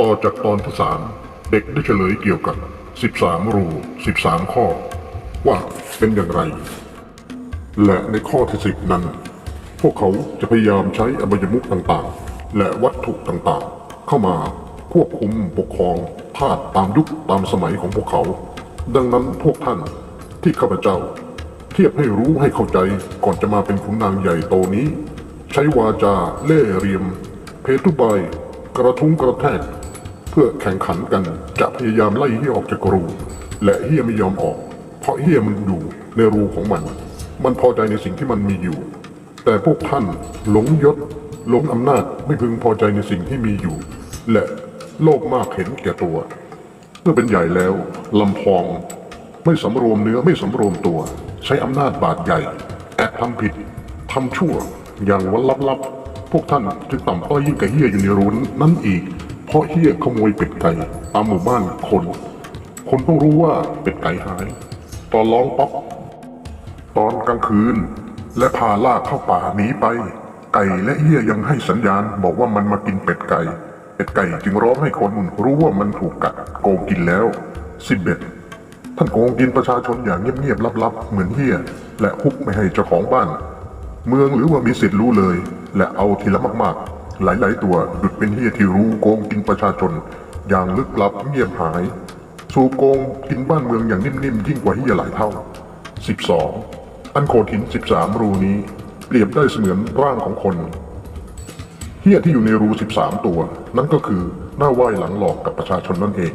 ต่อจากตอนที่สามเด็กได้เฉลยเกี่ยวกับ 13 รู 13 ข้อ ว่าเป็นอย่างไร และในข้อที่สิบนั้น พวกเขาจะพยายามใช้อบายมุขต่างๆ และวัตถุต่างๆ เข้ามาควบคุมปกครองทาสตามยุคตามสมัยของพวกเขา ดังนั้นพวกท่านที่ข้าพเจ้า เทียบให้รู้ให้เข้าใจก่อนจะมาเป็นขุนนางใหญ่โตนี้ ใช้วาจาเล่เหรียม เพทุบายกระทุ้งกระแทก พื่อแข่งขันกันจะพยายามไล่เฮียออกจากรู และเฮียไม่ยอมออก เพราะเฮียมันอยู่ในรูของมัน มันพอใจในสิ่งที่มันมีอยู่ แต่พวกท่านหลงยศหลงอำนาจไม่พึงพอใจในสิ่งที่มีอยู่ และโลภมากเห็นแก่ตัว เมื่อเป็นใหญ่แล้วลำพอง ไม่สำรวมเนื้อไม่สำรวมตัว ใช้อำนาจบาดใหญ่แอบทำผิดทำชั่วอย่างวันลับๆพวกท่านจึงต่ำต้อยยิ่งกับเฮียอยู่ในรุนนั่นอีก เพราะเฮียขโมยเป็ดไก่ตามหมู่บ้านคน คนต้องรู้ว่าเป็ดไก่หาย ตอนร้องป๊อก ตอนกลางคืน และพาลากเข้าป่าหนีไป ไก่และเฮียยังให้สัญญาณบอกว่ามันมากินเป็ดไก่เป็ดไก่จึงร้องให้คนรู้ว่ามันถูกกัดโกงกินแล้วสิบเอ็ดท่านโกงกินประชาชนอย่างเงียบๆลับๆ เหมือนเฮียและฮุบไม่ให้เจ้าของบ้าน เมืองหรือว่ามีสิทธิ์รู้เลย และเอาทีละมากๆ หลาย ๆ ตัวดุดเป็นเฮียที่รู้โกงกินประชาชน อย่างลึกลับเงียบหาย สูบโกงกินบ้านเมืองอย่างนิ่ม ๆ ยิ่งกว่าเฮียหลายเท่า 12 อันโขดหิน 13 รูนี้ เปรียบได้เสมือนร่างของคนเฮียที่อยู่ในรู 13 ตัว นั่นก็คือหน้าไหว้หลังหลอกกับประชาชนนั่นเอง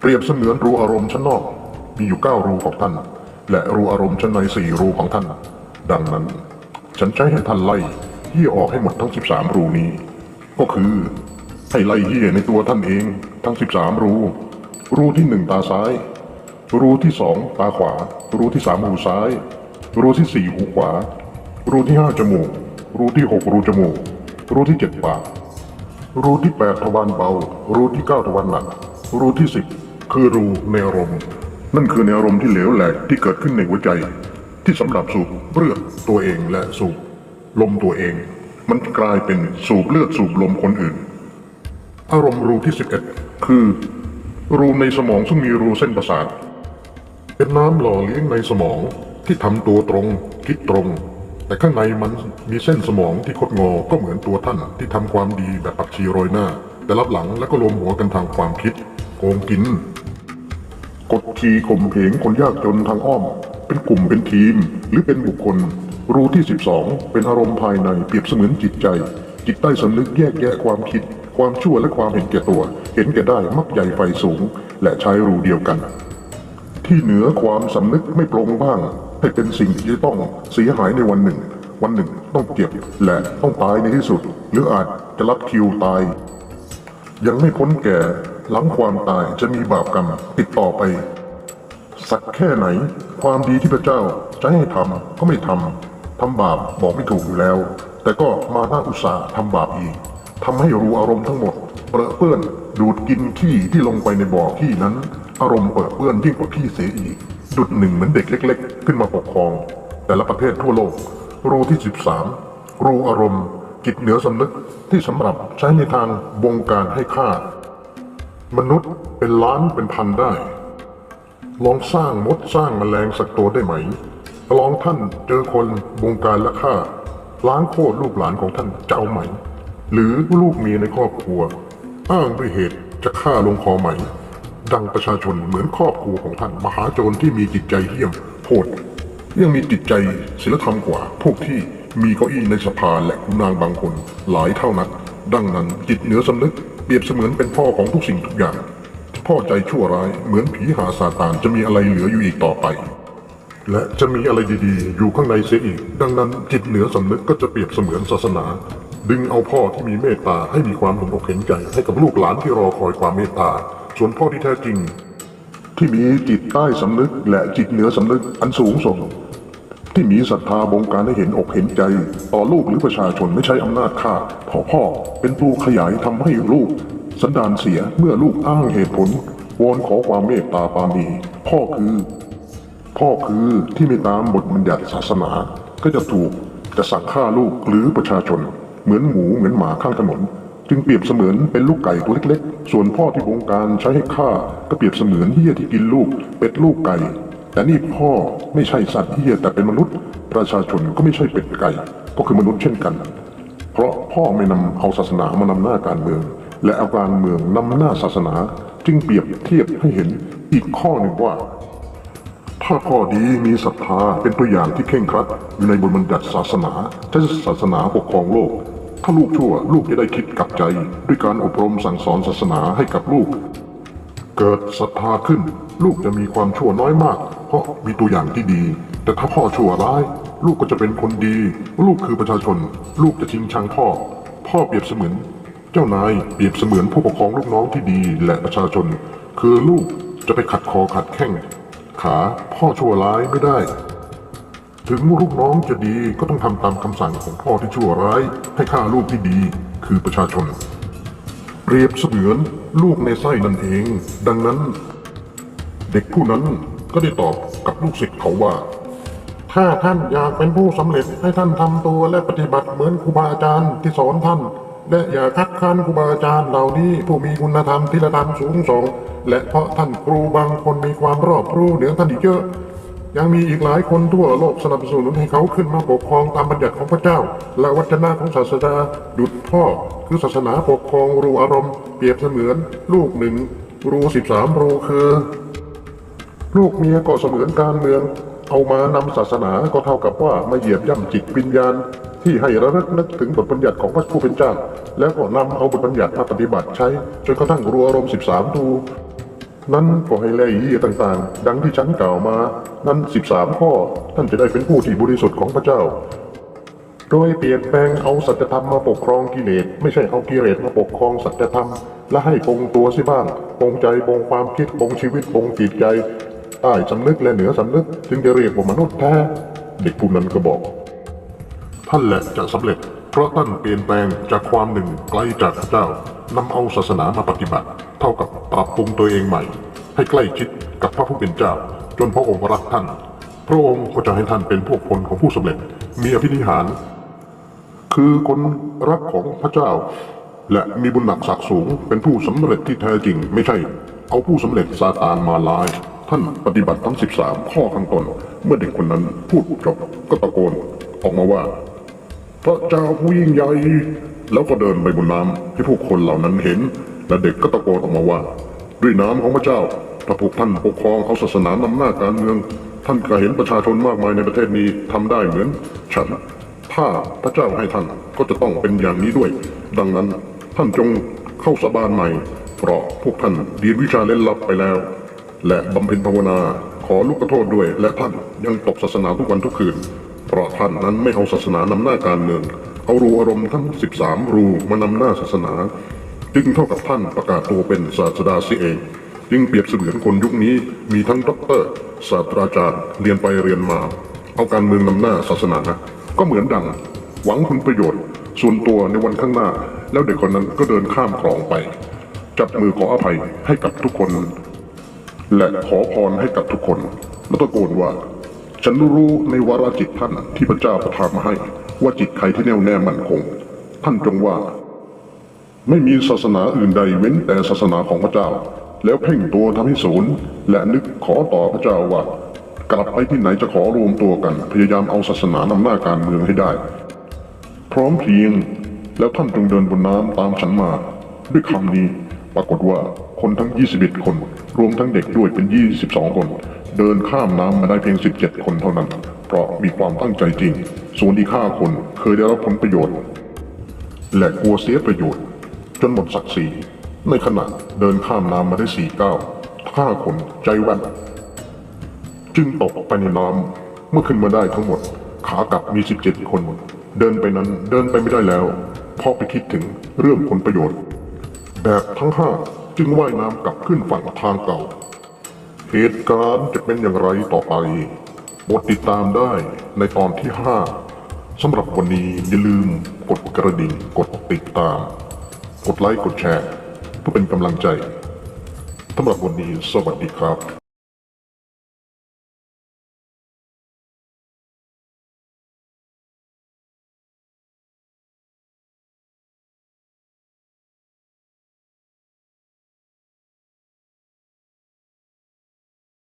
เปรียบเสมือนรูอารมณ์ชั้นนอก มีอยู่ 9 รูของท่าน และรูอารมณ์ชั้นใน 4 รูของท่าน ดังนั้น ฉันใช้ให้ท่านไล่ เฮียออกให้หมดทั้ง 13 รูนี้ ก็คือให้ไล่เฮียในตัวท่านเองทั้ง 13 รู รูที่หนึ่งตาซ้าย รูที่สองตาขวา รูที่สามหูซ้าย รูที่สี่หูขวา รูที่ห้าจมูก รูที่หกรูจมูก รูที่เจ็ดปากรูที่แปดทวารเบา รูที่เก้าทวารหนัก รูที่สิบคือรูในอารมณ์ นั่นคือในอารมณ์ที่เหลวแหลกที่เกิดขึ้นในหัวใจ ที่สำหรับสูบเลือดตัวเองและสูบ ลมตัวเอง มันกลายเป็นสูบเลือดสูบลมคนอื่น อารมณ์รูที่ 11 คือ รูในสมองซึ่งมีรูเส้นประสาท เป็นน้ำหล่อเลี้ยงในสมองที่ทำตัวตรงคิดตรง แต่ข้างในมันมีเส้นสมองที่คดงอก็เหมือนตัวท่านที่ทำความดีแบบปักชีโรยหน้า แต่รับหลังแล้วก็รวมหัวกันทางความคิดโกงกินกดขี่ข่มเหงคนยากจนทางอ้อม เป็นกลุ่มเป็นทีม หรือเป็นบุคคล รูที่ 12 เป็นอารมณ์ภายในเปรียบเสมือนจิตใจ จิตใต้สำนึกแยกแยะความคิด ความชั่วและความเห็นแก่ตัว เห็นแก่ได้มักใหญ่ไฟสูง และใช้รูเดียวกัน ที่เหนือความสำนึกไม่ปรงบ้าง ให้เป็นสิ่งที่จะต้องเสียหายในวันหนึ่ง วันหนึ่งต้องเจ็บและต้องตายในที่สุด หรืออาจจะรับคิวตาย ยังไม่พ้นแก่หลังความตายจะมีบาปกรรมติดต่อไป สักแค่ไหน ความดีที่พระเจ้าจะให้ทำก็ไม่ทำ ทำบาปบอกไม่ถูกอยู่แล้ว แต่ก็มาหน้าอุตสาห์ทำบาปอีกทำให้รู้อารมณ์ทั้งหมด เปรอะเปื้อนดูดกินขี้ที่ลงไปในบ่อขี้นั้น อารมณ์เปรอะเปื้อนยิ่งกว่าขี้เสียอีก ดุดหนึ่งเหมือนเด็กเล็ก ๆ ขึ้นมาปกครอง แต่ละประเทศทั่วโลก รูที่ 13 รูอารมณ์ จิตเหนือสำนึกที่สำหรับใช้ในทางบงการให้ฆ่า มนุษย์เป็นล้านเป็นพันได้ ลองสร้างมดสร้างแมลงสักตัวได้ไหม ลองท่านเจอคนบงการและฆ่า ล้างโคตรลูกหลานของท่านจะเอาไหม หรือลูกเมียในครอบครัว อ้างด้วยเหตุจะฆ่าลงคอไหม ดังประชาชนเหมือนครอบครัวของท่านมหาโจรที่มีจิตใจเหี้ยมโหดยังมีจิตใจศีลธรรมกว่า พวกที่มีเก้าอี้ในสภาและขุนนางบางคนหลายเท่านัก ดังนั้นจิตเหนือสำนึกเปรียบเสมือนเป็นพ่อของทุกสิ่งทุกอย่าง พ่อใจชั่วร้ายเหมือนผีหาซาตานจะมีอะไรเหลืออยู่อีกต่อไป และจะมีอะไรดีๆ อยู่ข้างในเสียอีก ดังนั้นจิตเหนือสำนึกก็จะเปรียบเสมือนศาสนา ดึงเอาพ่อที่มีเมตตาให้มีความเห็นอกเห็นใจให้กับลูกหลานที่รอคอยความเมตตา ส่วนพ่อที่แท้จริง ที่มีจิตใต้สำนึก และจิตเหนือสำนึกอันสูงส่ง ที่มีศรัทธาบงการให้เห็นอกเห็นใจ ต่อลูกหรือประชาชนไม่ใช้อำนาจฆ่าพ่อพ่อเป็นตัวขยายทำให้ลูก สันดานเสียเมื่อลูกอ้างเหตุผลวอนขอความเมตตาปาณีพ่อคือ พ่อคือที่ไม่ตามบทบัญญัติศาสนา ก็จะถูกจะสั่งฆ่าลูกหรือประชาชน เหมือนหมูเหมือนหมาข้างถนน จึงเปรียบเสมือนเป็นลูกไก่ตัวเล็กๆ ส่วนพ่อที่บงการใช้ให้ฆ่าก็เปรียบเสมือนเฮียที่กินลูกเป็ดลูกไก่แต่นี่พ่อไม่ใช่สัตว์เฮียแต่เป็นมนุษย์ ประชาชนก็ไม่ใช่เป็ดไก่ ก็คือมนุษย์เช่นกัน เพราะพ่อไม่นำเอาศาสนามานำหน้าการเมือง และเอาการเมืองนำหน้าศาสนา จึงเปรียบเทียบให้เห็นอีกข้อหนึ่งว่า ถ้าพ่อดีมีศรัทธาเป็นตัวอย่างที่เข่งครัด อยู่ในบทบัญญัติศาสนาใช้ศาสนาปกครองโลก ถ้าลูกชั่วลูกจะได้คิดกลับใจ ด้วยการอบรมสั่งสอนศาสนาให้กับลูก เกิดศรัทธาขึ้น ลูกจะมีความชั่วน้อยมาก เพราะมีตัวอย่างที่ดี แต่ถ้าพ่อชั่วร้าย ลูกก็จะเป็นคนดี ลูกคือประชาชน ลูกจะชิงชังพ่อ พ่อเปรียบเสมือน เจ้านายเปรียบเสมือนผู้ปกครองลูกน้องที่ดีและประชาชน คือลูกจะไปขัดคอขัดแข้ง ขาพ่อชั่วร้ายไม่ได้ ถึงลูกน้องจะดีก็ต้องทำตามคำสั่งของพ่อที่ชั่วร้าย ให้ฆ่าลูกที่ดีคือประชาชน เปรียบเสมือนลูกในไส้นั่นเอง ดังนั้น เด็กผู้นั้นก็ได้ตอบกับลูกศิษย์เขาว่า ถ้าท่านอยากเป็นผู้สำเร็จให้ท่านทำตัวและปฏิบัติเหมือนครูบาอาจารย์ที่สอนท่าน และอย่าคัดค้านครูบาอาจารย์เหล่านี้ผู้มีคุณธรรมที่ระดับสูงส่งและเพราะท่านครูบางคนมีความรอบรู้เหนือท่านอีกเยอะ ยังมีอีกหลายคนทั่วโลกสนับสนุนให้เขาขึ้นมาปกครองตามบัญญัติของพระเจ้า และวัฒนะของศาสดาดุจพ่อ คือศาสนาปกครองรูอารมณ์เปรียบเสมือน ลูกหนึ่งรูสิบสามรูคือ ลูกเมียก็เสมือนการเมือง เอามานำศาสนาก็เท่ากับว่ามาเหยียบย่ำจิตวิญญาณ ที่ให้ระลึกนึกถึงบทบัญญัติของพระผู้เป็นเจ้า แล้วก็นำเอาบทบัญญัติมาปฏิบัติใช้จนกระทั่งรัวรมสิบสามดูนั้นก็ให้ไล่เหี้ยต่างๆ ดังที่ฉันกล่าวมา นั้นสิบสามข้อ ท่านจะได้เป็นผู้ที่บริสุทธิ์ของพระเจ้า โดยเปลี่ยนแปลงเอาสัจธรรมมาปกครองกิเลส ไม่ใช่เอากิเลสมาปกครองสัจธรรม และให้ปงตัวสิบ้างปงใจปงความคิดปงชีวิตปงจิตใจ ใต้สำนึกและเหนือสำนึก จึงจะเรียกว่ามนุษย์แท้ เด็กผู้นั้นก็บอก ท่านแหละจะสำเร็จ เพราะท่านเปลี่ยนแปลงจากความหนึ่งไกลจากพระเจ้านำเอาศาสนามาปฏิบัติ เท่ากับปรับปรุงตัวเองใหม่ ให้ใกล้ชิดกับพระผู้เป็นเจ้า จนพระองค์รักท่าน พระองค์ก็จะให้ท่านเป็นพวกพลของผู้สำเร็จมีอภินิหาร คือคนรักของพระเจ้า และมีบุญหนักศักดิ์สูงเป็นผู้สำเร็จที่แท้จริงไม่ใช่ เอาผู้สำเร็จซาตานมาลาย ท่านปฏิบัติทั้ง 13 ข้อข้างต้น เมื่อเด็กคนนั้นพูดจบก็ตะโกนออกมาว่า พระเจ้าผู้ยิ่งใหญ่ แล้วก็เดินไปบนน้ำให้ผู้คนเหล่านั้นเห็น และเด็กก็ตะโกนออกมาว่า ด้วยน้ำของพระเจ้าถ้าพวกท่านปกครองเอาศาสนานำหน้าการเมือง ท่านก็เห็นประชาชนมากมายในประเทศนี้ทำได้เหมือน ฉันถ้าพระเจ้าให้ท่านก็จะต้องเป็นอย่างนี้ด้วย ดังนั้นท่านจงเข้าสบานใหม่เพราะพวกท่านเรียนวิชาเล่นลับไปแล้ว และบำเพ็ญภาวนา ขอลูกขอโทษด้วย และท่านยังตกศาสนาทุกวันทุกคืน เพราะท่านนั้นไม่เอาศาสนานำหน้าการเมืองเอารูอารมณ์ทั้ง 13 รูมานำหน้าศาสนา จึงเท่ากับท่านประกาศตัวเป็นศาสดาเสียเอง จึงเปรียบเสมือนคนยุคนี้มีทั้งด็อกเตอร์ศาสตราจารย์เรียนไปเรียนมา เอาการเมืองนำหน้าศาสนา ก็เหมือนดัง หวังผลประโยชน์ ส่วนตัวในวันข้างหน้า แล้วเด็กคนนั้นก็เดินข้ามคลองไป จับมือขออภัยให้กับทุกคน และขอพรให้กับทุกคนแล้วตะโกนว่า ฉันรู้ในวาระจิตท่านที่พระเจ้าประทานมาให้ ว่าจิตใครที่แน่วแน่มั่นคง ท่านจงว่า ไม่มีศาสนาอื่นใดเว้นแต่ศาสนาของพระเจ้า แล้วเพ่งตัวทำให้ศูนย์และนึกขอต่อพระเจ้าว่ากลับไปที่ไหนจะขอรวมตัวกัน พยายามเอาศาสนานำหน้าการเมืองให้ได้ พร้อมเพรียงแล้วท่านจงเดินบนน้ำตามฉันมา ด้วยคำนี้ปรากฏว่าคนทั้ง 21 คน รวมทั้งเด็กด้วยเป็น 22 คน เดินข้ามน้ำมาได้เพียง 17 คนเท่านั้น เพราะมีความตั้งใจจริง ส่วนอีก5คนเคยได้รับผลประโยชน์ และกลัวเสียประโยชน์ จนหมดศักดิ์ศรีในขณะเดินข้ามน้ำมาได้สี่ก้าวห้าคนใจแว่นจึงตกไปในน้ำเมื่อขึ้นมาได้ทั้งหมด ขากลับมี 17 คน เดินไปนั้นเดินไปไม่ได้แล้ว เพราะไปคิดถึงเรื่องผลประโยชน์ แบบทั้งห้า จึงว่ายน้ำกลับขึ้นฝั่งทางเก่า เหตุการณ์จะเป็นอย่างไรต่อไปบทติดตามได้ในตอนที่ห้าสำหรับวันนี้อย่าลืมกดกระดิ่งกดติดตาม กดไลค์กดแชร์ เพื่อเป็นกำลังใจสำหรับวันนี้สวัสดีครับ